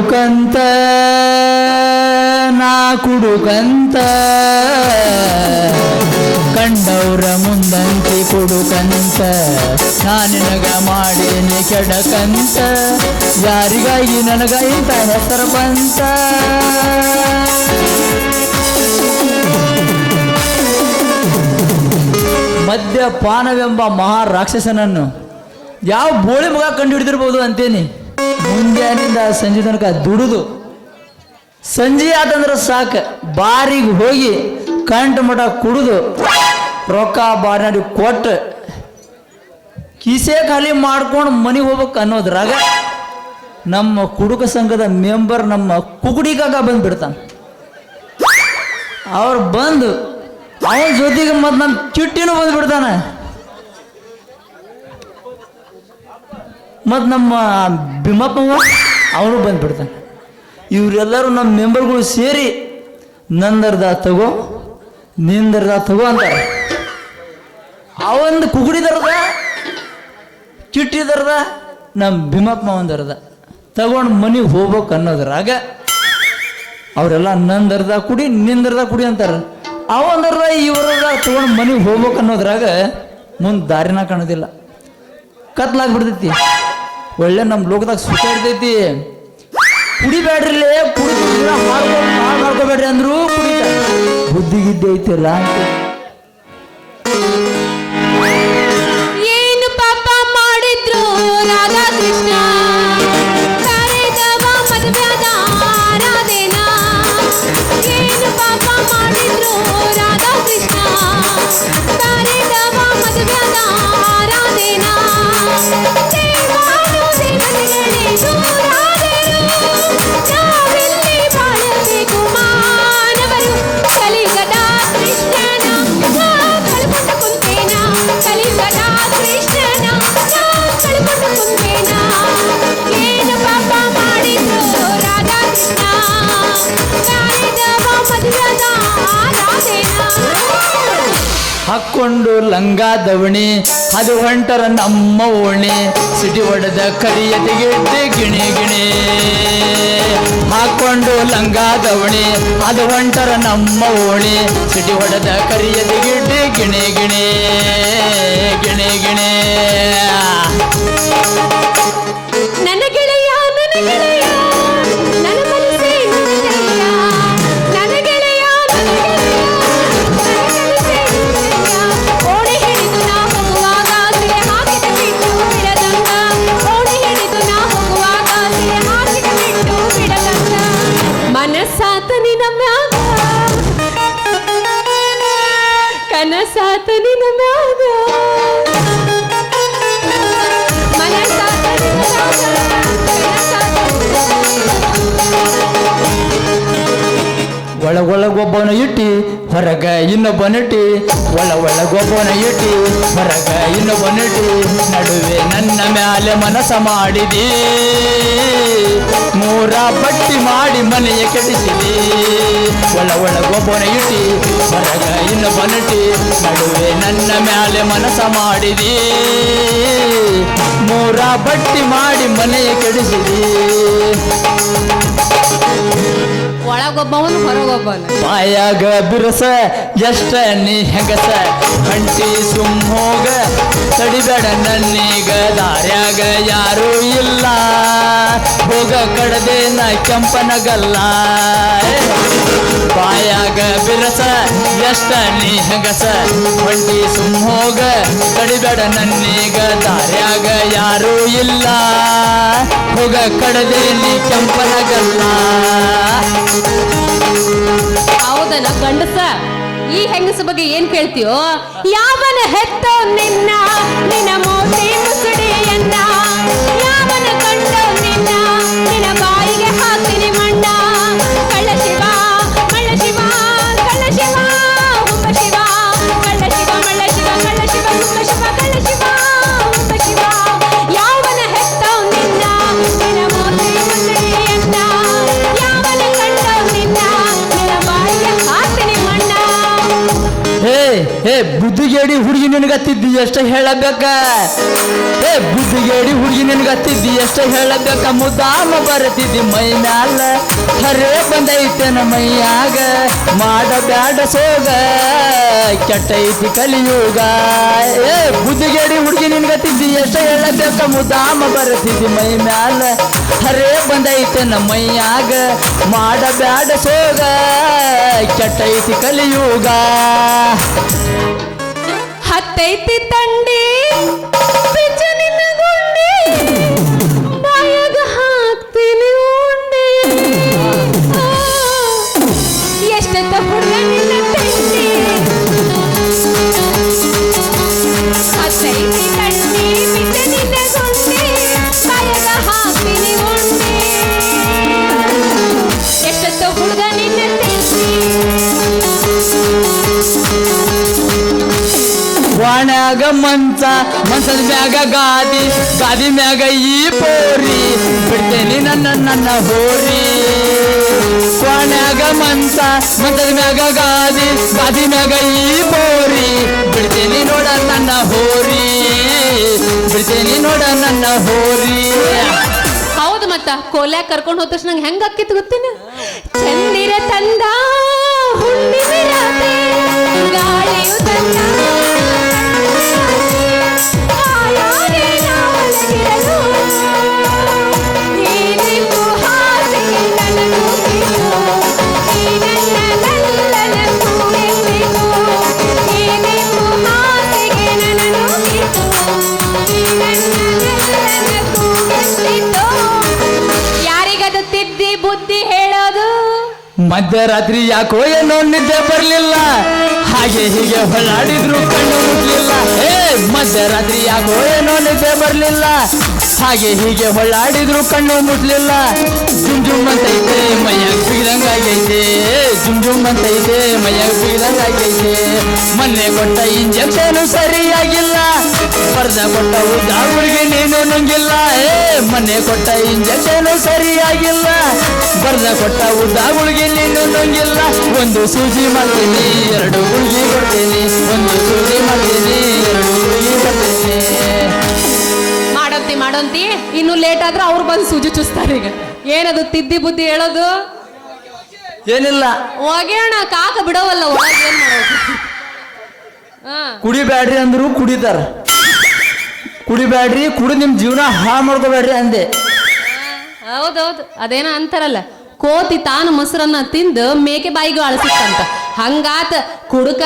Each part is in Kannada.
ಕುಡುಕಂತ, ನಾ ಕುಡುಕಂತ. ಕಂಡವ್ರ ಮುಂದಂತಿ ಕುಡುಕಂತ ನಾನು ನಿನಗ ಮಾಡೇನಿ ಕೆಡಕಂತ. ಯಾರಿಗಾಗಿ ನನಗ ಇಂತ ಹೆಸರು ಬಂತ? ಮದ್ಯಪಾನವೆಂಬ ಮಹಾ ರಾಕ್ಷಸನನ್ನು ಯಾವ ಬೋಳಿ ಮಗ ಕಂಡು ಹಿಡಿದಿರ್ಬೋದು ಅಂತೇನಿ? ಮುಂಜಾನಿಂದ ಸಂಜೆ ತನಕ ದುಡಿದು? ಸಂಜೆ ಆತಂದ್ರೆ ಸಾಕು. ಬಾರಿಗೆ ಹೋಗಿ ಕಂಠ ಮಠ ಕುಡಿದು, ರೊಕ್ಕ ಬಾರಿನಾಡಿ ಕೊಟ್ಟು. ಕಿಸೆ ಖಾಲಿ ಮಾಡ್ಕೊಂಡು ಮನೆಗೆ ಹೋಗ್ಬೇಕು ಅನ್ನೋದ್ರಾಗ ನಮ್ಮ ಕುಡುಕ ಸಂಘದ ಮೆಂಬರ್ ನಮ್ಮ ಕುಕುಡಿಗಾಗ ಬಂದ್ಬಿಡ್ತಾನೆ. ಅವ್ರು ಬಂದು ಅವನ ಜೊತೆಗೆ ಮತ್ತು ನಮ್ಮ ಚಿಟ್ಟಿನೂ ಬಂದ್ಬಿಡ್ತಾನೆ. ಮತ್ತು ನಮ್ಮ ಬಿಮ್ಮಪ್ಪ ಅವನು ಬಂದುಬಿಡ್ತಾನೆ. ಇವರೆಲ್ಲರೂ ನಮ್ಮ ಮೆಂಬರ್ಗಳು ಸೇರಿ ನಂದರ್ದ ತಗೋ, ನಿಂದರ್ದ ತಗೋ ಅಂತಾರೆ. ಅವಂದು ಕುಗುಡಿ ದರ್ದ ಚಿಟ್ಟಿ ದರ್ದ, ನಮ್ಮ ಭೀಮಪ್ಪ ಒಂದರ್ದ ತಗೊಂಡು ಮನೆಗೆ ಹೋಗ್ಬೇಕು ಅನ್ನೋದ್ರಾಗ ಅವರೆಲ್ಲ ನಂದರ್ದ ಕುಡಿ, ನಿಂದರ್ದ ಕುಡಿ ಅಂತಾರೆ. ಅವಂದರ್ದ ಇವರದ ತಗೊಂಡು ಮನೆಗೆ ಹೋಗ್ಬೇಕು ಅನ್ನೋದ್ರಾಗ ಮುಂದೆ ದಾರಿನ ಕಾಣೋದಿಲ್ಲ. ಕತ್ಲಾಗ್ಬಿಡ್ತೈತಿ. ಒಳ್ಳೆ ನಮ್ಮ ಲೋಕದಾಗ ಸುಖ ಇರ್ತೈತಿ. ಕುಡಿಬೇಡ್ರಿಲೇ ಕುಡಿದು ಹಾಳು ಮಾಡ್ಕೋಬೇಡ್ರಿ ಅಂದ್ರು ಬುದ್ಧಿಗಿದ್ದೈತಿ ರಾಂಕ್ ಹಾಕ್ಕೊಂಡು ಲಂಗ ದವಣಿ, ಅದು ಹೊಂಟರ ನಮ್ಮ ಓಣಿ. ಸಿಟಿ ಒಡೆದ ಕರಿಯ ತೆಗೆಡ್ಡೆ ಗಿಣಿ ಗಿಣಿ. ಹಾಕೊಂಡು ಲಂಗ ದವಣಿ, ಅದು ಹೊಂಟರ ನಮ್ಮ ಓಣಿ. ಸಿಟಿ ಒಡೆದ ಕರಿಯ ತೆಗೆಡ್ಡೆ ಗಿಣಿ ಗಿಣಿ ಗಿಣಿ ಗಿಣಿ. ಒಳಗೊಳಗೊಬ್ಬನ ಇಟ್ಟಿ, ಹೊರಗ ಇನ್ನೊಬ್ಬನಿಟ್ಟಿ ಒಳ ಒಳಗೊಬ್ಬನ ಇಟ್ಟಿ, ಹೊರಗ ಇನ್ನೊಬ್ಬನಿಟ್ಟಿ ನಡುವೆ ನನ್ನ ಮ್ಯಾಲೆ ಮನಸ ಮಾಡಿದಿ. ಮೂರ ಪಟ್ಟಿ ಮಾಡಿ ಮನೆಯ ಕೆಡಿಸಿದಿ. ಒಳ ಒಳಗೊಬ್ಬನ ಇಟ್ಟಿ, ಹೊರಗ ಇನ್ನೊಬ್ಬನಿಟ್ಟಿ ನಡುವೆ ನನ್ನ ಮ್ಯಾಲೆ ಮನಸ ಮಾಡಿದಿ. ಮೂರ ಬಟ್ಟಿ ಮಾಡಿ ಮನೆಯ ಕೆಡಿಸಿದಿ ಒಳಗೊಬ್ಬವನು ಹೊರಗೊಬ್ಬನು. ಬಾಯಾಗ ಬಿರಸ ಎಷ್ಟ ನೀ ಹೆಂಗಸ? ಕಂಟಿ ಸುಮ್ ಹೋಗ ತಡಿಬೇಡ ನನ್ನೀಗ. ದಾರ್ಯಾಗ ಯಾರೂ ಇಲ್ಲ. ಹೋಗ ಕಡದೆ ನ ಕೆಂಪನಗಲ್ಲ. ಬಾಯಾಗ ಬಿರಸ ಎಷ್ಟ ನೀ ಹೆಂಗಸ? ಕಂಟಿ ಸುಮ್ಮೋಗ ತಡಿಬೇಡ ನನ್ನೀಗ. ದಾರ್ಯಾಗ ಯಾರೂ ಇಲ್ಲ. ಹೋಗ ಕಡದೆ ನೀ ಕೆಂಪನಗಲ್ಲ. ಹೌದನ ಗಂಡಸ, ಈ ಹೆಂಗಸ ಬಗ್ಗೆ ಏನ್ ಕೇಳ್ತೀಯೋ? ಯಾವನ ಹೆತ್ತ ನಿನ್ನ? ನಿನಗತ್ತಿದ್ದಿ ಎಷ್ಟು ಹೇಳಬೇಕ? ಏ ಬುದ್ಧಿ ಬುದ್ಧಿಗೇಡಿ ಹುಡುಗಿ ನಿನಗತ್ತಿದ್ದಿ ಎಷ್ಟ ಹೇಳಬೇಕ? ಮುದ್ದಾಮ ಬರತಿದ್ದಿ ಮೈ ಮ್ಯಾಲ. ಹರೇ ಬಂದೈತೇನ ಮೈಯಾಗ. ಮಾಡಬ್ಯಾಡ ಸೋಗ. ಕೆಟ್ಟೈತಿ ಕಲಿಯುಗ. ಏ, ಬುದ್ಧಿಗೇಡಿ ಹುಡುಗಿ ನಿನಗತ್ತಿದ್ದಿ ಎಷ್ಟ ಹೇಳಬೇಕ? ಮುದ್ದಾಮ ಬರತಿದ್ದಿ ಮೈ ಮ್ಯಾಲ. ಹರೇ ಬಂದೈತೇನ ಮೈಯಾಗ. ಮಾಡಬ್ಯಾಡ ಸೋಗ. ಕೆಟ್ಟೈತಿ ಕಲಿಯುಗ. ಹತ್ತೈತಿ ತಂಡಿ. ವಾಣ್ಯಾಗ ಮಂಚ ಮಂಚದ ಮ್ಯಾಗ ಗಾದಿ ಗಾದಿ ಮ್ಯಾಗ ಈ ಪೋರಿ. ಬಿಡ್ತೇನೆ ನನ್ನ ನನ್ನ ಹೋರಿ. ವಾಣ್ಯಾಗ ಮಂಚ ಮಂಚದ ಮ್ಯಾಗ ಗಾದಿ ಗಾದಿ ಮ್ಯಾಗ ಈ ಪೋರಿ. ಬಿಡ್ತೇನೆ ನೋಡ ನನ್ನ ಹೋರಿ. ಬಿಡ್ತೇನೆ ನೋಡ ನನ್ನ ಹೋರಿ. ಹೌದು ಮತ್ತ, ಕೋಲ್ಯಾಗ ಕರ್ಕೊಂಡು ಹೋದ ತಕ್ಷಣ ನಂಗೆ ಹೆಂಗ ಅಕ್ಕಿತ್ತು ಗೊತ್ತೇನೆ? ಚಂದಿರ ತಂದ ಹುಣ್ಣಿಮೆ ರಾತ್ರಿ ಮಧ್ಯರಾತ್ರಿ ಯಾಕೋ ಏನೋ ನಿದ್ದೆ ಬರಲಿಲ್ಲ. ಹಾಗೆ ಹೀಗೆ ಹೊಳ್ಳಾಡಿದ್ರು ಕಣ್ಣು ಮುಟ್ಲಿಲ್ಲ. ಏ, ಮಧ್ಯರಾತ್ರಿ ಯಾಕೋ ಏನೋ ನಿದ್ದೆ ಬರ್ಲಿಲ್ಲ. ಹಾಗೆ ಹೀಗೆ ಹೊಳ್ಳಾಡಿದ್ರು ಕಣ್ಣು ಮುಟ್ಲಿಲ್ಲ ಜುಮ್ ಅಂತೈತೆ ಮೈಯಾಗ ಬಿಗಿದಂಗ ಆಗೈತೆ. ಜುಮ್ ಅಂತೈತೆ ಮೈಯಾಗ ಬಿಗಿದಂಗ ಆಗೈತೆ. ಮೊನ್ನೆ ಕೊಟ್ಟ ಇಂಜೆಕ್ಷನ್ ಸರಿಯಾಗಿಲ್ಲ. ಬರ್ದ ಕೊಟ್ಟ ಉದ್ದಾಗುಳಿಗೆ ನೀನು ನುಂಗಿಲ್ಲ. ಏ, ಮೊನ್ನೆ ಕೊಟ್ಟ ಇಂಜೆಕ್ಷನ್ ಸರಿಯಾಗಿಲ್ಲ. ಬರ್ದ ಕೊಟ್ಟ ಉದ್ದಾಗುಳಿಗೆ ನೀನು ನುಂಗಿಲ್ಲ. ಒಂದು ಸೂಜಿ ಮಾಡ್ತೀನಿ, ಎರಡು ಗುಳಿಗೆ ಕೊಡ್ತೀನಿ. ಒಂದು ಸೂಜಿ ಮಾಡ್ತೀನಿ, ಎರಡು ಮಾಡಂತಿ ಇನ್ನು ಲೇಟ್ ಆದ್ರೆ ಅವ್ರು ಬಂದು ಸೂಜಿ ಚುಸ್ತಾರೆ ಈಗ. ಏನದು ತಿದ್ದಿ ಬುದ್ಧಿ ಹೇಳೋದು? ಏನಿಲ್ಲ. ಒಗೆಯೋಣ ಕಾಕ ಬಿಡವಲ್ಲ ಒಳಗೆ ಏನ್ ಮಾಡೋದು? ಹಾ. ಕುಡಿಬ್ಯಾಡ್ರಿ ಅಂದ್ರು ಕುಡಿತಾರ. ಕುಡಿಬ್ಯಾಡ್ರಿ ಕುಡಿ ನಿಮ್ ಜೀವನ ಹಾಳು ಮಾಡ್ಕೋಬೇಡ್ರಿ ಅಂದೆ. ಹೌದೌದು. ಅದೇನ ಅಂತಾರಲ್ಲ ಕೋತಿ ತಾನು ಮೊಸರನ್ನ ತಿಂದು ಮೇಕೆ ಬಾಯಿಗೂ ಅಳಸಿತ್ತಂತ. ಹಂಗಾತ ಕುಡುಕ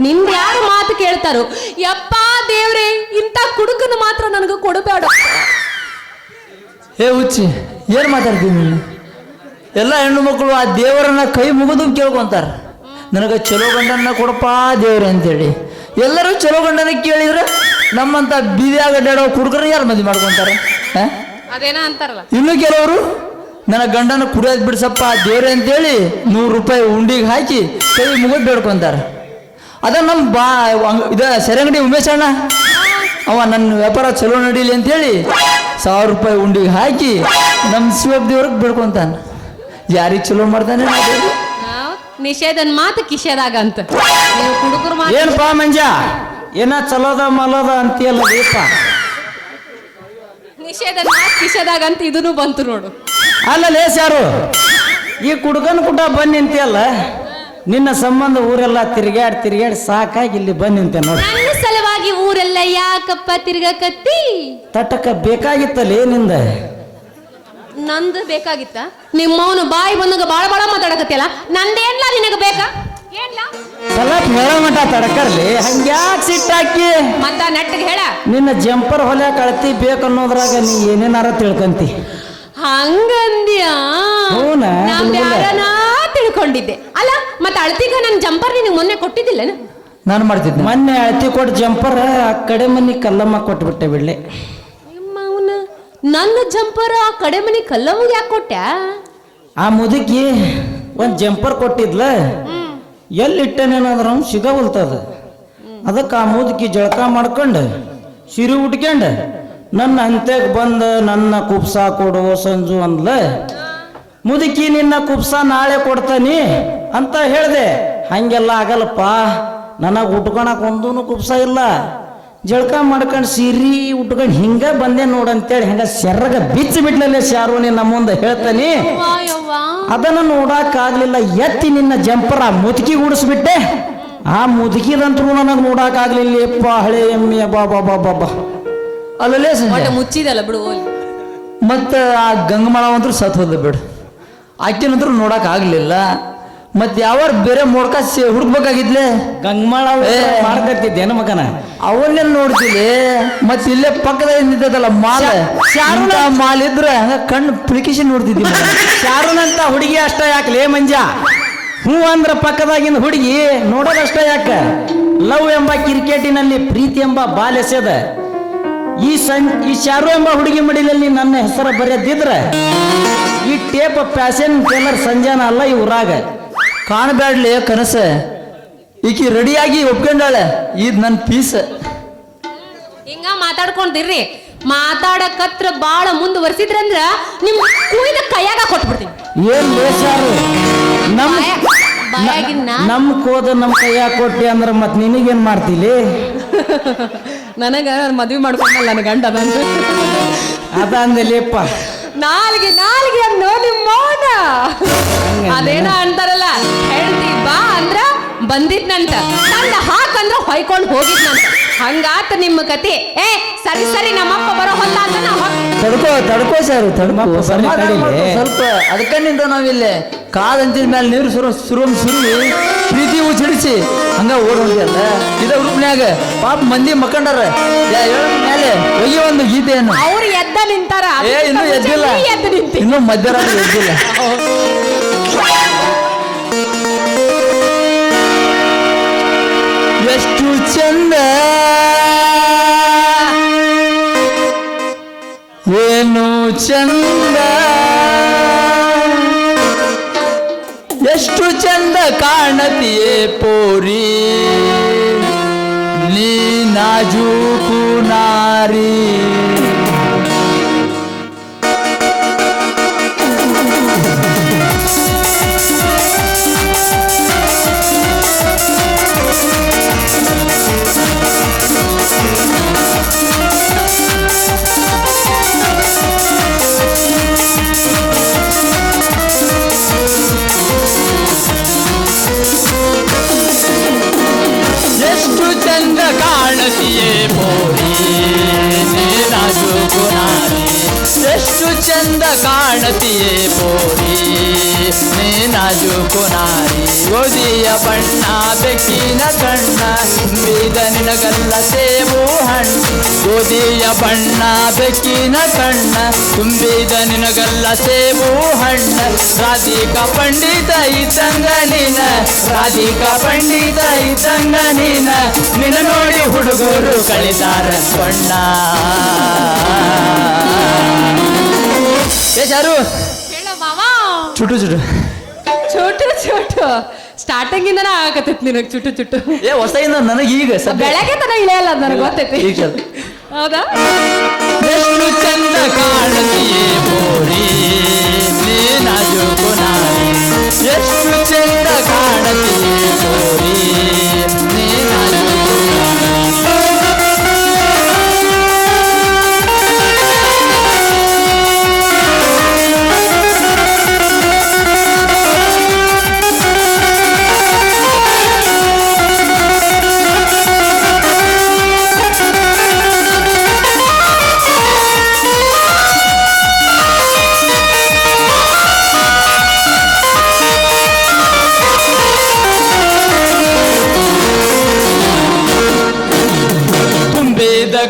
ನಿಂದ ಯಾರು ಮಾತು ಕೇಳ್ತಾರೋ? ಯಪ್ಪ ದೇವ್ರೆ ಇಂಥ ಕುಡುಕನ ಮಾತ್ರ ನನಗೆ ಕೊಡಬೇಡ. ಹೇ ಹುಚ್ಚಿ ಏನು ಮಾತಾಡ್ತೀನಿ ನೀನು? ಎಲ್ಲ ಹೆಣ್ಣು ಮಕ್ಕಳು ಆ ದೇವರನ್ನ ಕೈ ಮುಗಿದು ಕೇಳ್ಕೊಂತಾರ. ನನಗೆ ಚಲೋ ಗಂಡನ್ನ ಕೊಡಪ್ಪ ದೇವ್ರೆ ಅಂತೇಳಿ. ಎಲ್ಲರೂ ಚಲೋ ಗಂಡನ ಕೇಳಿದ್ರೆ ನಮ್ಮಂತ ಬೀದಿಯಾಗ ಅಡ್ಡಾಡೋ ಕುಡುಕರ ಯಾರು ಮದುವೆ ಮಾಡ್ಕೊಂತಾರೆ? ಇನ್ನು ಕೆಲವರು ನನ್ನ ಗಂಡನ ಕುಡಿಯೋದು ಬಿಡ್ಸಪ್ಪ ದೇವ್ರೆ ಅಂತೇಳಿ ನೂರು ರೂಪಾಯಿ ಉಂಡಿಗೆ ಹಾಕಿ ಕೈ ಮುಗಿದು ಬೇಡ್ಕೊಂತಾರೆ. ಅದ ನಮ್ಮ ಬಾ ಇದ ಸೆರಂಗಡಿ ಉಮೇಶ್ ಅಣ್ಣ. ಅವ ನನ್ನ ವ್ಯಾಪಾರ ಚಲೋ ನಡೀಲಿ ಅಂತೇಳಿ ಸಾವಿರ ರೂಪಾಯಿ ಉಂಡಿಗೆ ಹಾಕಿ ನಮ್ಮ ಶಿವಪ್ಪ ದೇವ್ರಿಗೆ ಬಿಡ್ಕೊಂತಾನ. ಯಾರಿಗೆ ಚಲೋ ಮಾಡ್ತಾನೆ ನಿಷೇಧನ್ ಮಾತು ಕಿಶೇದಾಗ ಅಂತ. ನೀವು ಏನಪ್ಪ ಮಂಜ? ಏನ ಚಲೋದ ಮಲೋದ ಅಂತೀಯಲ್ಲ ದೀಪ? ನಿಷೇಧನ್ ಮಾತು ಕಿಶೇದಾಗ ಅಂತ ಇದನ್ನು ಬಂತು ನೋಡು. ಅಲ್ಲ ಲೇಸ್ ಯಾರು? ಈ ಕುಡ್ಕನ್ ಕುಟ ಬನ್ನಿ ನಿಂತಿಯಲ್ಲ? ನಿನ್ನ ಸಂಬಂಧ ಊರೆಲ್ಲ ತಿರ್ಗ್ಯಾಡ್ ತಿರ್ಗ್ಯಾಡ್ ಸಾಕಾಗಿ ಇಲ್ಲಿ ಬನ್ನಿ ನಿಂತೆ ನೋಡಿ. ನನ್ನ ಸಲುವಾಗಿ ಯಾಕಪ್ಪ ತಿರ್ಗಕತ್ತಿ ತಟಕ ಬೇಕಾಗಿತ್ತಲ್ಲ ನಿಂದ? ನಂದ ಬೇಕಾಗಿತ್ತ? ನಿಮ್ಮವನು ಬಾಯಿ ಬಂದಾಗ ಬಾಳ ಬಾಳ ಮಾತಾಡಕತ್ತಿಯಲ್ಲ ನಂದೇನ್ಲ ನಿನಗ ಬೇಕಾ? ಏನ್ಲ? ಸ್ವಲ್ಪ ಹೇಳೋ ಮಟ ತಡಕರ್ಲಿ ಹಂಗ್ಯಾಕ್ ಸಿಟ್ಟಾಕಿ ಮತ್ತ ನೆಟ್ಟಗೆ ಹೇಳ. ನಿನ್ನ ಜಂಪರ್ ಹೊಲ್ಯಾಕ ಅಳತಿ ಬೇಕನ್ನೋದ್ರಾಗ ನೀ ಏನೇನಾರ ತಿಳ್ಕಂತಿ. ಹಂಗಂದ್ಯಾ? ಹೂನಾ? ನಾನ್ ಯಾರನ ತಿಳ್ಕೊಂಡಿದ್ದೆ. ಅಲ್ಲ ಮತ್ತ ಅಳ್ತಿಗ ನನ್ ಜಂಪರ್ ನಿನಗೆ ಮೊನ್ನೆ ಕೊಟ್ಟಿದ್ದಿಲ್ಲ ನಾನು ಮಾಡ್ತಿದ್ದೆ. ಮೊನ್ನೆ ಅಳತಿ ಕೊಟ್ಟು ಜಂಪರ್ ಆ ಕಡೆ ಮನಿ ಕಲ್ಲಮ್ಮ ಕೊಟ್ಬಿಟ್ಟೆ ಬಿಡ್ಲೆ. ನನ್ನ ಜಂಪರ್ ಆ ಕಡೆ ಮನಿ ಕಲ್ಲಮ್ಮಗೆ ಯಾಕೆ ಕೊಟ್ಟೆ? ಆ ಮುದುಕಿ ಒಂದು ಜಂಪರ್ ಕೊಟ್ಟಿದ್ಲ. ಎಲ್ಲಿಟ್ಟನೇನಂದ್ರ ಅವ್ನು ಸಿಗವಲ್ತದ ಅದಕ್ಕೆ ಆ ಮುದುಕಿ ಜಳಕ ಮಾಡ್ಕೊಂಡು ಸಿರಿ ಉಟ್ಕೊಂಡು ನನ್ನ ಅಂತ್ಯಕ್ಕೆ ಬಂದ ನನ್ನ ಕುಪ್ಸ ಕೊಡು ಸಂಜು ಅಂದ್ಲ. ಮುದುಕಿ ನಿನ್ನ ಕುಪ್ಸ ನಾಳೆ ಕೊಡ್ತಾನಿ ಅಂತ ಹೇಳ್ದೆ. ಹಂಗೆಲ್ಲ ಆಗಲ್ಲಪ್ಪ. ನನಗೆ ಉಟ್ಕೊಳಕ್ಕೆ ಒಂದೂ ಕುಪ್ಸ ಇಲ್ಲ. ಜಳಕ ಮಾಡ್ಕೊಂಡು ಸೀರಿ ಉಟ್ಕೊಂಡು ಹಿಂಗ ಬಂದೆ ನೋಡಂತೇಳಿ ಹಿಂಗ ಸೆರ್ರಗ ಬಿಚ್ಚಿ ಬಿಟ್ಲಲ್ಲೇ ಶಾರುನಿ ನಮ್ಮ ಮುಂದೆ ಹೇಳ್ತಾನೆ. ಅದನ್ನು ನೋಡಕ್ಕಾಗ್ಲಿಲ್ಲ ಎತ್ತಿ ನಿನ್ನ ಜಂಪರ ಮುದುಕಿ ಗುಡಿಸ್ಬಿಟ್ಟೆ. ಆ ಮುದುಕಿದಂತರೂ ನನಗೆ ನೋಡಕ್ಕಾಗ್ಲಿಲ್ಲ ಎಪ್ಪ ಹಳೆ ಎಮ್ಮೆ ಬಾ ಬಾ ಬಾ ಬಾ ಬಾ. ಅಲ್ಲಲ್ಲೇ ಮುಚ್ಚಿದಲ್ಲ ಬಿಡು ಮತ್ತೆ ಆ ಗಂಗಮಳ ಗಂಗಮಾಳವಂತ್ರು ಸತ್ ಹೋದ ಬಿಡು. ಆಕಿನಂತ್ರು ನೋಡಕ್ ಆಗ್ಲಿಲ್ಲ. ಮತ್ ಯಾವ ಬೇರೆ ಮೋಡ್ಕ ಹುಡುಕ್ಬೇಕಾಗಿದ್ಲೆ? ಗಂಗಮಾಳ. ಮಾಡ್ಕತ್ತಿದ್ದೇನ ಮಗನ? ಅವನ್ನೆಲ್ಲ ನೋಡ್ತಿಲಿ? ಮತ್ ಇಲ್ಲೇ ಪಕ್ಕದಲ್ಲಿ ನಿಂತದಲ್ಲ ಮಾಲ್. ಶಾರುಣ ಮಾಲ್ ಇದ್ರೆ ಹಂಗ ಕಣ್ಣು ಪಿಳಿಕಿಸಿ ನೋಡ್ತಿದ್ದಿ ಮಗ. ಶಾರುನಂತ ಹುಡುಗಿ ಅಷ್ಟ ಯಾಕಲೇ ಮಂಜ ಹ್ಞೂ ಅಂದ್ರ ಪಕ್ಕದಾಗಿನ ಹುಡುಗಿ ನೋಡೋದಷ್ಟ ಯಾಕ? ಲವ್ ಎಂಬ ಕ್ರಿಕೆಟಿನಲ್ಲಿ ಪ್ರೀತಿ ಎಂಬ ಬಾಲೆಸೆದ ಈ ಸಂ ಈ ಶಾರು ಎಂಬ ಹುಡುಗಿ ಮಡಿಲಲ್ಲಿ ನನ್ನ ಹೆಸರು ಬರೆಯದಿದ್ರೆ ಈ ಟೇಪ್ ಪ್ಯಾಸೆನ್ ಟೇಲರ್ ಸಂಜಾನ ಅಲ್ಲ ಈ ಊರಾಗ. ಕಾಣಬ್ಯಾಡ್ಲಿ ಕನಸ. ಈಕಿ ರೆಡಿಯಾಗಿ ಒಪ್ಕೊಂಡಾಳೆ. ಇದ್ ನನ್ ಪೀಸ್. ಹಿಂಗ ಮಾತಾಡ್ಕೊಂಡಿರ್ರಿ ಮಾತಾಡಕತ್ರ ಬಾಳ ಮುಂದುವರ್ಸಿದ್ರಂದ್ರ ನಿಮ್ ಕುಯ್ದ ಕೈಯಾಗ ಕೊಟ್ಬಿಡ್ತೀನಿ. ಏನ್ ಬೇಸಾರು ನಮ್ ಬಾಯಾಗಿನ್ನ ನಮ್ ಕೋದ ನಮ್ ಕೈಯಾಗ ಕೊಟ್ಟಿ ಅಂದ್ರ ಮತ್ ನಿನಗೇನ್ ಮಾಡ್ತೀಲಿ? ನನಗ ಮದ್ವಿ ಮಾಡ್ಕೊಂಡಲ್ಲ ನನ್ನ ಗಂಡ ಬಂದು. ಅದ ಅಂದಲೇಪ್ಪ ನಾಲ್ಗೆ ನಾಲ್ಗೆ ಅನ್ನೋ ನಿಮ್ಮ ಮೌನ ಅದೇನೋ ಅಂತಾರಲ್ಲ ಹೇಳ್ತಿ ಬಾ ಅಂದ್ರ ಬಂದಿದ್ನಂತ. ತಂದ ಹಾಕಂದ್ರ ಹೊಯ್ಕೊಂಡು ಹೋಗಿದ್ನಂತ. ಹಂಗಾತ ನಿಮ್ಮ ಕತೆ. ಏ ಸರಿ ಸರಿ ನಮ್ಮಪ್ಪ ಬರೋ ಹೊತ್ತ ಅಂತ ನಾ ತಡ್ಕೋ ತಡ್ಕೋ ಸರ್ ತಡ್ಕೋ. ಮಪ್ಪ ಬರ್ಲಿ ಸಮಾಧಾನ ತಡೀಲಿ. ಮಾಡ್ಕೊ ಸ್ವಲ್ಪ. ಅದಕ್ಕ ನಿಂತ ನಾವಿಲ್ಲೇ ಕಾದಂತಿದ ಮೇಲೆ ನೀರು ಸುರು ಸುರುಮ್ ಸುರುವಿ ಪ್ರೀತಿ ಉಚ್ಚಿಡಿಸಿ ಹಂಗ ಓಡ್ ಹೊಂಟಿಯಲ್ಲ ಇದ ಗ್ರೂಪ್ನ್ಯಾಗ ಪಾಪ ಮಂದಿ ಮಕ್ಕಂಡಾರ. ಯಾ ಹೇಳ ಮೇಲೆ ಒಯ್ಯ ಒಂದು ಗೀತೆಯನ್ನು. ಅವ್ರು ಎದ್ದ ನಿಂತಾರ ಏ ಇನ್ನೂ ಅದಕ್ಕಿಂತ ಎದ್ದಿಲ್ಲ. ಮುಂಚೆ ನೀ ಎದ್ದು ನಿಂತಿ. ಇನ್ನೂ ಮಧ್ಯರಾತ್ರಿ ಎದ್ದಿಲ್ಲ. ಎಷ್ಟು ಚಂದ ಚಂದ. ಎಷ್ಟು ಚಂದ ಕಾಣತಿಯೇ ಪೋರಿ. ನೀ ನಾಜೂಕು ನಾರಿ. ಚಂದ ಚಂದ ಕಾಣತಿಯೇ ಪೋರಿ? ನೀನಾಜು ಕುನಾರಿ ಓದಿಯ ಬಣ್ಣ, ಬೆಕ್ಕಿನ ಕಣ್ಣ, ಬೀದ ನಿನಗಲ್ಲ ಸೇಬು ಹಣ್ಣು. ಓದಿಯ ಬಣ್ಣ, ಬೆಕ್ಕಿನ ಕಣ್ಣ ತುಂಬಿದ ನಿನಗಲ್ಲ ಸೇಬು ಹಣ್ಣ. ರಾಧಿಕಾ ಪಂಡಿತ ಇದ್ದಂಗ ನೀನ ರಾಧಿಕಾ ಪಂಡಿತ ಇದ್ದಂಗ ನೀನ ನಿನ್ನ ನೋಡಿ ಹುಡುಗರು ಕಳಿದಾರ ಬಣ್ಣ ಏ ಚಾರು ಹೇಳೋ ಮಾವಾ? ಚುಟು ಚುಟು ಚೋಟು ಚೋಟು ಸ್ಟಾರ್ಟಿಂಗ್ ಇಂದನ ಆಗತ್ತೈತಿ ನಿನಗ್ ಚುಟು ಚುಟು ಏ ಹೊಸದಿಂದ ನನಗೆ ಈಗ ಬೆಳಗ್ಗೆ ತನ ಇಳೆಯಲ್ಲ ನನಗೆ ಗೊತ್ತೈತಿ. ಹೌದಾ? ಎಷ್ಟು ಚಂದ ಕಾಣತಿಯೇ ಬೋರಿ ನೀನಾಜು ಎಷ್ಟು ಚಂದ ಕಾಣತಿಯೇ ಬೋರಿ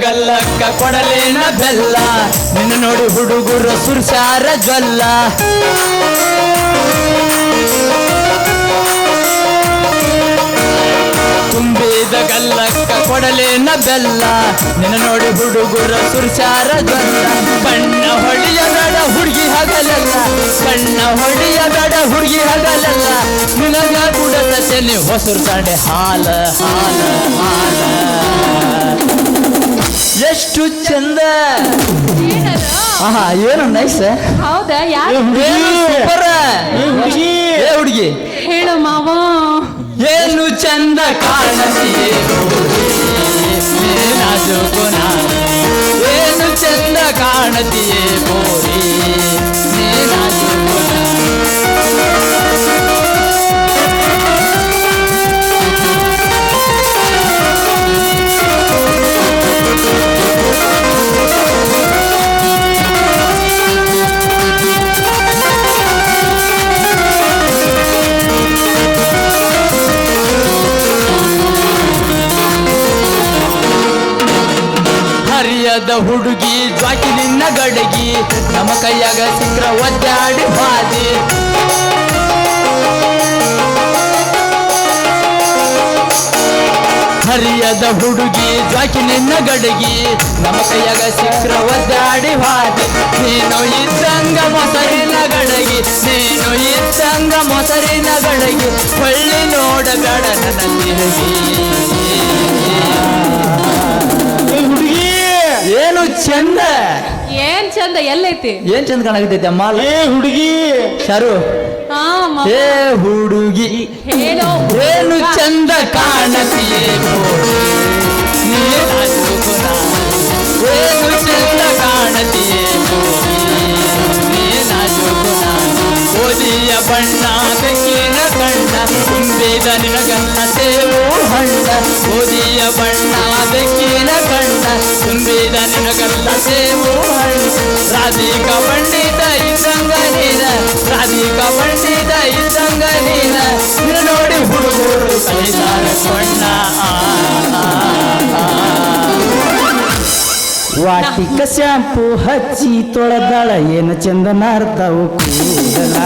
ಗಲ್ಲಕ್ಕ ಕೊಡಲೇನ ಬೆಲ್ಲ. ನಿನ್ನ ನೋಡಿ ಹುಡುಗರು ಸುರ್ಸಾರ ಜಲ್ಲ ತುಂಬಿದ ಗಲ್ಲಕ್ಕ ಕೊಡಲೇನ ಬೆಲ್ಲ. ನಿನ್ನ ನೋಡಿ ಹುಡುಗರ ಸುರ್ಸಾರ ಜಲ್ಲ ಬಣ್ಣ ಹೊಳಿಯ ಹುಡುಗಿ ಹಗಲಲ್ಲ. ಕಣ್ಣ ಹೊಳಿಯ ಹುಡುಗಿ ಹಗಲಲ್ಲ. ನಿನಗ ಕುಡತನೆ ಹೊಸರು ಹಾಲ ಹಾಲ ಹಾಲ. ಎಷ್ಟು ಚಂದ. ಆಹಾ ಏನು ನೈಸ್ ಹೌದಾ? ಯಾರು? ಹುಡುಗಿ. ಹೇಳು ಮಾವ. ಏನು ಚಂದ ಕಾಣತಿಯೇ ಹರಿಯದ ಹುಡುಗಿ ಜಾಕಿ ನಿನ್ನ ಗಡಗಿ. ನಮ್ಮ ಕೈಯಾಗ ಸಿಕ್ಕ್ರ ಒದ್ದಾಡಿ ಹಾದಿ ನೀನು ಇದ್ದಂಗ ಮೊಸರಿನ ಗಡಗಿ. ನೀನು ಇದ್ದಂಗ ಮೊಸರಿನ ಗಡಗಿ. ಹೊಳ್ಳಿ ನೋಡ ನನ್ನ ಹುಡುಗಿ! ಏನು ಚಂದ? ಏನ್ ಚಂದ ಎಲ್ಲೈತಿ? ಏನ್ ಚಂದ ಕಾಣಕತ್ತೈತೆ ಅಮ್ಮ? ಏ ಹುಡುಗಿ! ಶಾರು. ಹಾ ಹುಡುಗಿ ಹೇಳೋ ಏನು ಚಂದ ಕಾಣತಿಯೇ ಗೋರಿ, ನೀ ನಾಜೂಕುನ. ಏನು ಚಂದ ಕಾಣತಿಯೇ ಗೋರಿ, ನೀ ನಾಜೂಕುನ. ಓದಿಯ ಬಣ್ಣ ಕಣ್ಣ ತುಂಬಿದ ನಿನಗನ್ನ ಸೇವು ಹಣ್ಣ ಓದಿಯ ಬಣ್ಣ ಕಣ್ಣ ತುಂಬಿದ ನಿನಗಲ್ಲ ಸೇವು ಹಣ್ಣ ರಾಧಿಕ ಪಂಡಿತ ಇದ್ದಂಗ ನೀನ ರಾಧಿಕ ಪಂಡಿತ ಹುಡುಗರು ಕಲಿತಾರ ಕೊಂಡ ವಾಟಿಕ ಶಾಂಪು ಹಚ್ಚಿ ತೊಳೆದಾಳ ಏನು ಚಂದ ನಾರ್ತಾವು ಕೂದಲ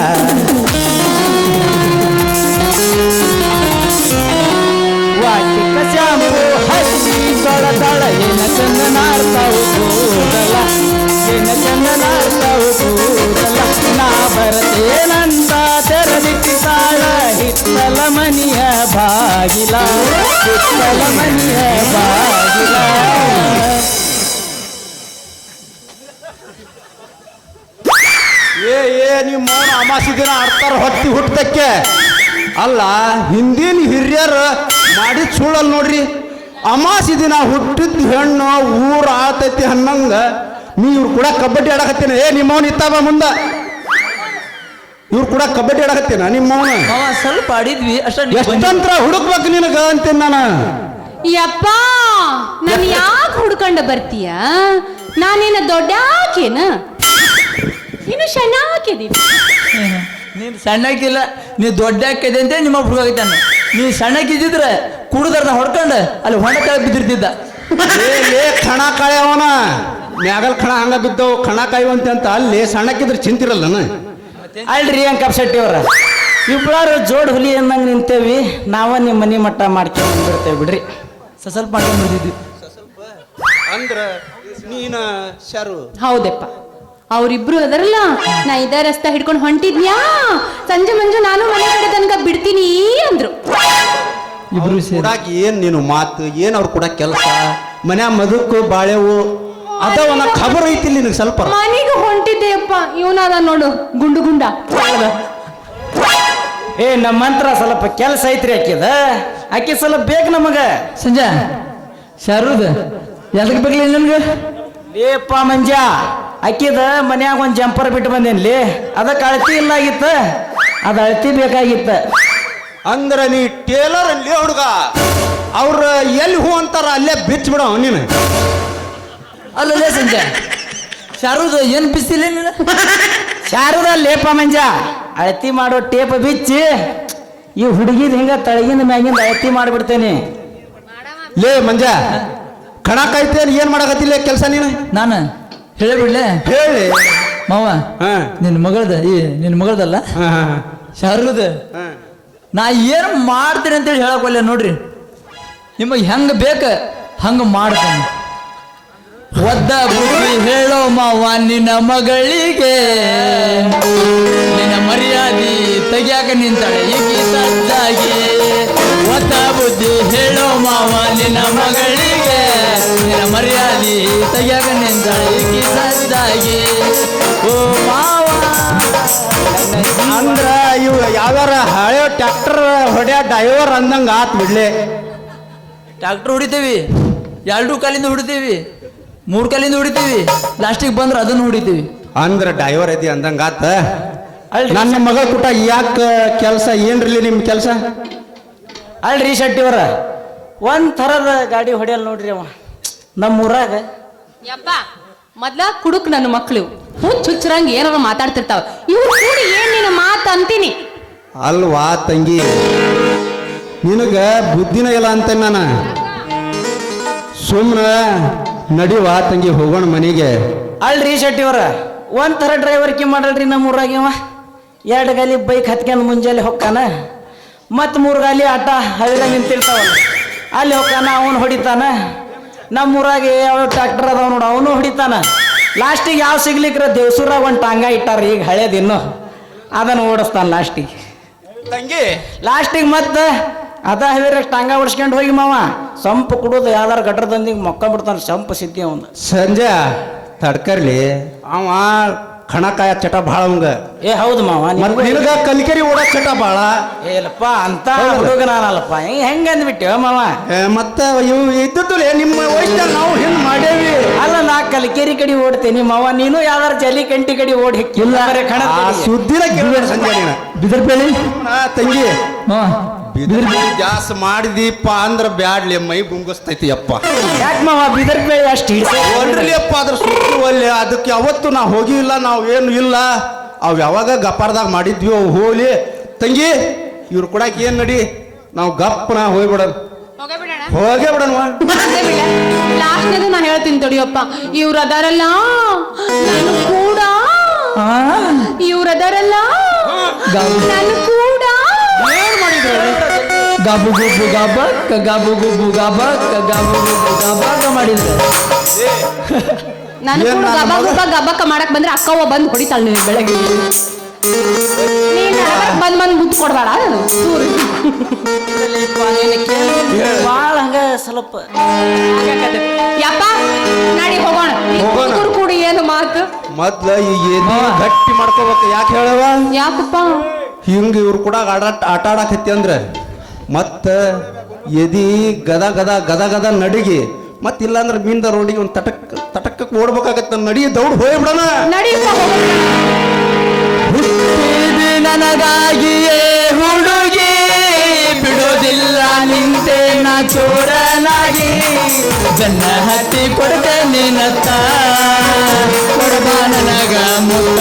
ವಾಟಿಕ ಶಾಂಪು ಹಚ್ಚಿ ತೊಳೆದಾಳ ಏನು ಚಂದ ನಾರ್ತಾವು ಕೂದಲ ಏನು ಚಂದ ನಾರ್ತಾವು ಕೂದಲ ನಾ ಬರ್ತೇನಂತ ತೆರದಿಟ್ಟಿದ್ದಾಳ ಹಿತ್ತಲ ಮನಿಯ ಬಾಗಿಲ. ಮನಿಯ ಬಾಗಿಲ. ಏ ಏ ನಿಮ್ಮ ಅಮಾಸಿ ದಿನ ಆಡ್ತಾರ ಹೊತ್ತಿ ಹುಟ್ಟಕ್ಕೆ ಅಲ್ಲ, ಹಿಂದಿನ ಹಿರಿಯರು ಮಾಡಿದ ಸುಳ್ಳಲ್ ನೋಡ್ರಿ. ಅಮಾಸಿ ದಿನ ಹುಟ್ಟಿದ ಹೆಣ್ಣು ಊರ ಆತೈತಿ ಅನ್ನಂಗ ನೀ ಇವ್ರು ಕೂಡ ಕಬಡ್ಡಿ ಆಡಕತ್ತೀನಿ. ಏ ನಿಮ್ಮವ್ ಇತ್ತಾವ ಮುಂದ? ಇವ್ರು ಕೂಡ ಕಬಡ್ಡಿ ಆಡಕತ್ತೇನ ನಿಮ್ಮ ಅವನ ಮಾವ ಸ್ವಲ್ಪ ಆಡಿದ್ವಿ ಅಷ್ಟ ಎಷ್ಟಂತ್ರ ಹುಡುಕ್ಬೇಕು ನಿನಗ ಅಂತೀನಿ ನಾನು. ಯಪ್ಪ ನಾನು ಯಾಕೆ ಹುಡ್ಕೊಂಡ ಬರ್ತೀಯ? ನಾನೇನ ದೊಡ್ಡಾಕೇನ? ಇನ್ನು ಸಣ್ಣಾಕಿದೀನಿ ನೀನು ಸಣ್ಣಕ್ಕಿಲ್ಲ ನೀ ದೊಡ್ಡ ಹಾಕಿದೆ ಅಂತ ನಿಮ್ಮ ಹುಡುಗಾಗಿದ್ದಾನೆ ನೀ ಸಣ್ಣಕ್ಕಿದ್ದಿದ್ರೆ ಕುಡಿದಾರ್ನ ಹೊಡ್ಕೊಂಡು ಅಲ್ಲಿ ಹೊಂಡ ಕೆಳಗೆ ಬಿದ್ದಿರ್ತಿದ್ದ. ಏ ಲೇ ಖಣ ಕಾಯವನ ಮ್ಯಾಗಲ್ ಕಣ ಹಂಗ ಬಿದ್ದವು ಕಣ ಕಾಯುವಂತೆ ಅಂತ ಅಲ್ಲಿ ಸಣ್ಣಕ್ಕಿದ್ರೆ ಅಲ್ರಿ ಅಂಕಪ್ ಶೆಟ್ಟಿ ಅವ್ರ. ಇಬ್ಬರು ಜೋಡ್ ಹುಲಿ ಅಂದಂಗ ನಿಂತೇವಿ ನಾವ ನಿಮ್ಮ ಮನಿ ಮಟ್ಟ ಮಾಡ್ಕೊಂಡು ಬಿಡ್ತೇವೆ ಬಿಡ್ರಿ. ಸ- ಸ್ವಲ್ಪ ಮಾಡ್ಕೊಂಡು ಸ್ವಲ್ಪ ಅಂದ್ರ ನೀನ ಶರು? ಹೌದಪ್ಪ. ಅವ್ರಿಬ್ರು ಅದರಲ್ಲ. ನಾ ಇದೇ ರಸ್ತೆ ಹಿಡ್ಕೊಂಡು ಹೊಂಟಿದ್ಯಾ ಸಂಜೆ ಮಂಜು ನಾನು ಮನೆ ಕಡೆ ತನಕ ಬಿಡ್ತೀನಿ ಅಂದ್ರು. ಇಬ್ರು ಸೇರಿ. ಕೂಡಾಕ ಏನ್ ನೀನು ಮಾತು? ಏನ್ ಅವ್ರು ಕೂಡ ಕೆಲಸ? ಮನ್ಯಾ ಮದುಕು ಬಾಳೆವು? ಅದವನ ಖಬರ್ ಐತಿ ನಿನಗೆ ಸ್ವಲ್ಪ. ಮನೆಗೆ ಹೊಂಟಿದ್ದೆಯಪ್ಪ ಇವನಾದ ನೋಡು ಗುಂಡು ಗುಂಡ. ಏ ನಮ್ಮ ಮಂತ್ರ ಸ್ವಲ್ಪ ಕೆಲಸ ಐತ್ರಿ ಆಕಿದ ಆಕಿ ಸ್ವಲ್ಪ ಬೇಕು ನಮಗ. ಸಂಜೆ ಶಾರುದ್ ಎದಕ್ಕೆ ಬೇಕಲಿ ನಿನ್ಗೆ? ಏಪ್ಪ ಮಂಜ ಅಕ್ಕಿದ ಮನ್ಯಾಗ ಒಂದು ಜಂಪರ್ ಬಿಟ್ಟು ಬಂದೇನ್ಲಿ ಅದಕ್ಕೆ ಅಳತಿ ಇಲ್ಲ ಆಗಿತ್ತ ಅದ ಅಳತಿ ಬೇಕಾಗಿತ್ತ. ಅಂದ್ರ ನೀ ಟೇಲರ್ ಅಲ್ಲಿ ಹುಡುಗ. ಅವ್ರ ಎಲ್ಲಿ ಹೂ ಅಂತಾರ ಅಲ್ಲೇ ಬಿಚ್ಚ ಬಿಡ ನೀನು ಅಲ್ಲಲ್ಲೇ ಸಂಜೆ. ಶಾರುದ್ ಏನು ಬಿಸಿಲಿ ನೀನು? ಶಾರದ ಲೇಪ ಮಂಜ. ಅಳತಿ ಮಾಡೋ ಟೇಪ್ ಬಿಚ್ಚಿ ಈ ಹುಡುಗಿದ ಹಿಂಗ ತಳಗಿಂದ ಮ್ಯಾಗಿಂದ ಅಳತಿ ಮಾಡಿಬಿಡ್ತೇನೆ. ಲೇ ಮಂಜ ಕಣಕೈತೆ ಏನ್ ಮಾಡಕತ್ತಿಲ್ಲ ಕೆಲಸ ನೀನು? ನಾನು ಹೇಳಿಬಿಡ್ಲೆ ಹೇಳಿ. ಮಾವ ಹಾ. ನಿನ್ನ ಮಗಳದ ಈ ನಿನ್ನ ಮಗಳದಲ್ಲ? ಶಾರುದ್. ನಾ ಏನು ಮಾಡ್ತೀನಿ ಅಂತೇಳಿ ಹೇಳಕ್ಕೆ ನೋಡ್ರಿ. ನಿಮಗೆ ಹೆಂಗೆ ಬೇಕು ಹಂಗೆ ಮಾಡ್ತೇನೆ. ಒದ್ದ ಬುದ್ಧಿ ಹೇಳೋ ಮಾವ ನಿನ್ನ ಮಗಳಿಗೆ. ನಿನ್ನ ಮರ್ಯಾದಿ ತೆಗಿಯಾಕ ನಿಂತಾಳೆ ಈಗಿ ಸಜ್ಜಾಗಿ. ಒದ್ದ ಬುದ್ಧಿ ಹೇಳೋ ಮಾವ ನಿನ್ನ ಮಗಳಿಗೆ. ನಿನ್ನ ಮರ್ಯಾದಿ ತೆಗ್ಯಾಕ ನಿಂತಾಳೆ ಈಗಿ ಸಜ್ಜಾಗಿ. ಓ ಮಾವ ಅಂದ್ರ ಇವು ಯಾವ್ಯಾರ ಹಳೆ ಟ್ಯಾಕ್ಟರ್ ಹೊಡ್ಯಾ ಡ್ರೈವರ್ ಅಂದಂಗ ಆತ್ ಬಿಡ್ಲಿ. ಟ್ಯಾಕ್ಟರ್ ಹೊಡಿತೀವಿ ಎರಡು ಕಾಲಿಂದ ಹೊಡಿತೀವಿ. ಮೂರು ಕಲಿಂದ ಹೊಡಿತೀವಿ. ಲಾಸ್ಟಿಗೆ ಬಂದ್ರೆ ಅದನ್ನ ಹೊಡಿತೀವಿ. ಅಂದ್ರ ಡೈವರ್ ಐತಿ ಅಂದಂಗಾತ ಅಲ್ರಿ. ನನ್ನ ಮಗ ಕೂಟ ಯಾಕ ಕೆಲಸ? ಏನ್ರಿ ನಿಮ್ ಕೆಲಸ? ಅಲ್ರಿ ಶೆಟ್ಟಿಯವರ ಒಂದ್ ಥರದ ಗಾಡಿ ಹೊಡೆಯಲ್ಲ ನೋಡ್ರಿ ಅವ. ನಮ್ಮ ಊರಾಗ ಯಪ್ಪ ಮೊದ್ಲ ಕುಡುಕ್ ನನ್ನ ಮಕ್ಳು. ಹುಚ್ಚ ಹುಚ್ಚರಂಗ್ ಏನಾರ ಮಾತಾಡ್ತಿರ್ತಾವ. ಇವ್ರು ಕೂಡಿ ಏನ್ ನಿನ್ನ ಮಾತು ಅಂತೀನಿ? ಅಲ್ವಾ ತಂಗಿ? ನಿನಗ ಬುದ್ಧಿನ ಇಲ್ಲ ಅಂತ ನಾನು? ಸುಮ್ಮನೆ ನಡಿವಾ ತಂಗಿ ಹೋಗೋಣ ಮನೆಗೆ. ಅಲ್ರಿ ಶೆಟ್ಟಿಯವರ ಒಂದ್ ಡ್ರೈವರ್ ಡ್ರೈವರ್ಕಿ ಮಾಡಲ್ರಿ ನಮ್ಮ ಊರಾಗ ಇವ? ಎರಡು ಗಾಲಿ ಬೈಕ್ ಹತ್ಕೊಂಡು ಮುಂಜಾನೆ ಹೊಕ್ಕಾನ? ಮತ್ತು ಮೂರು ಗಾಲಿ ಆಟ ಹಳ್ಳಿದಾಗ ನಿಂತಿರ್ತಾವ ಅಲ್ಲಿ ಹೊಕ್ಕಾನ ಅವನು ಹೊಡಿತಾನ? ನಮ್ಮ ಊರಾಗ ಯಾವ ಟ್ರ್ಯಾಕ್ಟರ್ ಅದಾವ ನೋಡು ಅವನು ಹೊಡಿತಾನ? ಲಾಸ್ಟಿಗೆ ಯಾವ ಸಿಗ್ಲಿಕ್ರ ದೇವ್ಸೂರಾಗ ಒಂದು ಟಾಂಗ ಇಟ್ಟಾರ ಈಗ ಹಳೇದಿನ್ನು ಅದನ್ನು ಓಡಿಸ್ತಾನೆ ಲಾಸ್ಟಿಗೆ ತಂಗಿ? ಲಾಸ್ಟಿಗೆ ಮತ್ತೆ ಅದ ಹೇಳಿದ್ರೆ ಟಾಂಗ ಹೊಡ್ಸ್ಕೊಂಡು ಹೋಗಿ ಮಾವ. ಸಂಪ್ ಕುಡೋದು ಯಾವ್ದಾರ ಗಟ್ರ ತಂದಿಗೆ ಬಿಡ್ತಾನೆ ಸಂಪ ಸಿದ್ಧಿ ಅವನು. ಸಂಜೆ ತಡ್ಕರ್ಲಿ. ಅವ ಕಣಕಾಯ ಚಟ ಭಾಳ ಅವಂಗ. ಏ ಹೌದು ಮಾವ ನಿನಗೂ ಕಲಿಕರಿ ಓಡೋ ಚಟ ಭಾಳ. ಏಲಪ್ಪ ಅಂತ ಹುಡುಗ ನಾನಲ್ಲಪ್ಪ. ಹೆಂಗ ಅಂದ್ಬಿಟ್ಟೆ ಮಾವ. ಮತ್ತ ಇವು ಇದ್ದದ್ದು ನಿಮ್ಮ ವಯಸ್ಸಾಗ ನಾವು ಹಿಂಗ್ ಮಾಡೇವಿ ಅಲ್ಲ ನಾ ಕಲಿಕೇರಿ ಕಡೆ ಓಡ್ತೇನೆ ಮಾವ. ನೀನು ಯಾವ್ದಾರ ಜಲಿ ಕಂಟಿ ಕಡೆ ಓಡಿ ಹಿಕ್ಕಿಲ್ಲ ಬರೀ ಕಣ ಆ ಸುದ್ದಿನ ಕೇಳಿದ್ರೆ ಸಂಜೆ ನೀನು. ಬಿದರ್ ಬೇಳಿ ಆ, ತಂಗಿ. ಹಾಂ ಬಿದಿರು ಗ್ಯಾಸ್ ಮಾಡಿದೀಪ ಅಂದ್ರ ಬ್ಯಾಡ್ಲಿ ಮೈ ಗುಂಗಿಸ್ತೈತಿ ಅಪ್ಪ. ಯಾಕೆ ಮಾವ ಬಿದರ್ ಬೇಳೆ ಅಷ್ಟು ಅಪ್ಪ ಅದ್ರ ಸುದ್ದಿ ಒಲ್ಲೆ ಅದಕ್ಕೆ ಯಾವತ್ತು ನಾವು ಹೋಗಿಲ್ಲ ನಾವು ಏನು ಇಲ್ಲ. ಅವ್ ಯಾವಾಗ ಗಪ್ಪಾರ್ದಾಗ ಮಾಡಿದ್ವಿ ಅವು ಹೋಲಿ ತಂಗಿ ಇವ್ರು ಕೊಡಕ್ ಏನ್ ನಡಿ? ನಾವು ಗಪ್ಪನ ಹೋಗ್ಬಿಡೋದು ಹೋಗೇ ಬಿಡೋಣ? ಲಾಸ್ಟ್ನೇದು ನಾ ಹೇಳ್ತೀನಿ ತಡಿಯಪ್ಪ. ಇವ್ರ ಅದಾರಲ್ಲ ನಾನು ಕೂಡ. ಇವ್ರ ಅದಾರಲ್ಲ ನಾನು ಕೂಡ. ಗಾಬು ಗುಬ್ಬು ಗಾಬ ಗಾಬು ಗುಬ್ಬು ಗಾಬ ಗಾಬು ಗುಬ್ಬು ಗಾಬಕ್ ಮಾಡಿದ್ರೆ ನಾನು ಏನ್ ಕೂಡ ಗಬ ಮಗ? ಗಬ ಗಬಕ್ಕ ಮಾಡಕ್ ಬಂದ್ರೆ ಅಕ್ಕವ್ವ ಬಂದು ಹೊಡಿತಾಳ ನೀನು ಬೆಳಗ್ಗೆ. ನೀನ್ ಬಂದು ಬಂದ್ ಬಂದ್ ಮುತ್ತು ಕೊಡ್ಬೇಡ? ದೂರ. ಭಾಳ ಹಂಗ ಸ್ವಲ್ಪ. ಯಪ್ಪ ನಾಡಿ ಹೋಗೋಣ. ಹೋಗೋಣ. ಹುಡುಗ್ರು ಕೂಡಿ ಏನು ಮಾತು? ಮೊದ್ಲ ಈ ಎದಿ ಗಟ್ಟಿ ಮಾಡ್ಕೋಬೇಕು ಯಾಕೆ ಹೇಳವ? ಯಾಕಪ್ಪ? ಹಿಂಗ ಇವ್ರು ಕೂಡ ಆಡ ಆಟ ಆಡಕತ್ತಿ ಅಂದ್ರ. ಮತ್ತ ಎದಿ ಗದ ಗದ ಗದ ಗದ ನಡಿಗೆ. ಮತ್ತೆ ಇಲ್ಲಾಂದ್ರೆ ಮೀನ್ದ ರೋಡಿಗೆ ಒಂದು ತಟಕ್ ತಟಕ್ಕಕ್ಕೆ ಓಡ್ಬೇಕಾಗತ್ತ. ನಡಿ ದೌಡ್ ಹುಟ್ಟಿದ ನನಗಾಗಿಯೇ ಹುಡುಗಿ ಬಿಡೋದಿಲ್ಲ ನಿಂತೆ ನಾ ಚೋರನಾಗಿ. ಜನ್ನ ಹತ್ತಿ ಕೊಡದೆ ನಿನತ್ತ ಕೊಡಬ ನನಗ ಮುತ್ತ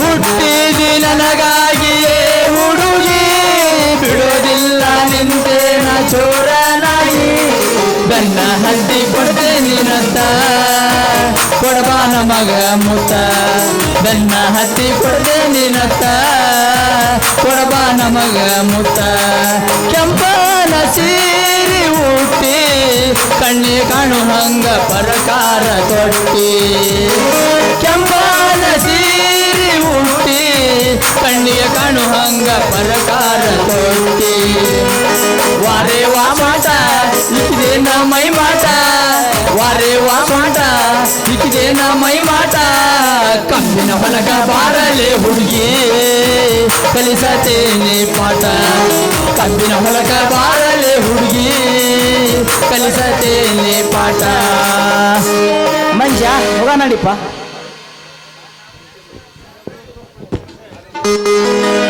ಹುಟ್ಟಿದಿ ನನಗಾಗಿಯೇ ಹುಡುಗಿ ಬಿಡೋದಿಲ್ಲ ನಿಂತೆ ನಾ ಚೋರನಾಗಿ ಬೆನ್ನ ಹತ್ತಿ ಕೊಡ್ತೆ ನಿನತ್ತ ಕೊಡಬ ಮಗ ಮುತ್ತ, ಬೆನ್ನ ಹತ್ತಿ ಕೊಡ್ದೆ ನಿನತ್ತ ಕೊಡಬ ಮಗ ಮುತ್ತ, ಕೆಂಪನ ಸೀರಿ ಹುಟ್ಟಿ ಕಣ್ಣಿ ಕಾಣು ಹಂಗ ಪರಕಾರ ತೊಟ್ಟಿ. ಹುಟ್ಟಿ ಕಣ್ಣಿಗೆ ಕಾಣು ಹಂಗ ಪರಕಾರ ತೋಟಿ ವಾರೆ ವಾ ಮಾಟ ಇಕ್ಕಿದೆ ಮೈ ಮಾಟ ವಾರೆ ವಾ ಮಾಟ ಇಕ್ಕಿದೆ ಮೈ ಮಾಟ ಕಬ್ಬಿನ ಹೊಲಗ ಬಾರಲೆ ಹುಡುಗಿ ಕಲಿಸತೇನೆ ಪಾಠ. ಕಬ್ಬಿನ ಹೊಲಗ ಬಾರಲೆ ಹುಡುಗಿ ಕಲಿಸತೇನೆ ಪಾಠ. ಮಂಜ, ಹೋಗ ನಡಿಪ್ಪ. Thank you.